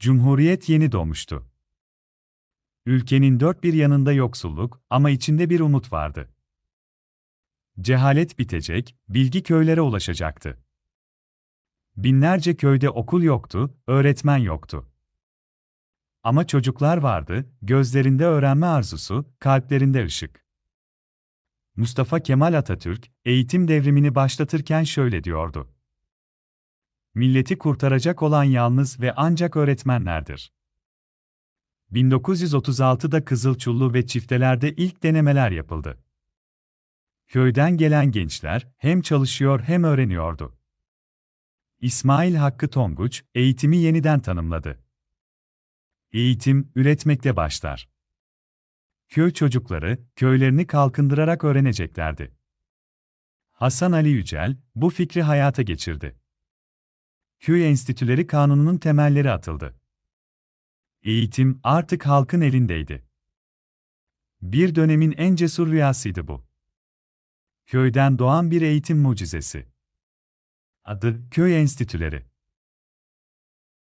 Cumhuriyet yeni doğmuştu. Ülkenin dört bir yanında yoksulluk ama içinde bir umut vardı. Cehalet bitecek, bilgi köylere ulaşacaktı. Binlerce köyde okul yoktu, öğretmen yoktu. Ama çocuklar vardı, gözlerinde öğrenme arzusu, kalplerinde ışık. Mustafa Kemal Atatürk, eğitim devrimini başlatırken şöyle diyordu. Milleti kurtaracak olan yalnız ve ancak öğretmenlerdir. 1936'da Kızılçullu ve çiftelerde ilk denemeler yapıldı. Köyden gelen gençler hem çalışıyor hem öğreniyordu. İsmail Hakkı Tonguç, eğitimi yeniden tanımladı. Eğitim, üretmekte başlar. Köy çocukları, köylerini kalkındırarak öğreneceklerdi. Hasan Ali Yücel, bu fikri hayata geçirdi. Köy enstitüleri kanununun temelleri atıldı. Eğitim artık halkın elindeydi. Bir dönemin en cesur rüyasıydı bu. Köyden doğan bir eğitim mucizesi. Adı Köy Enstitüleri.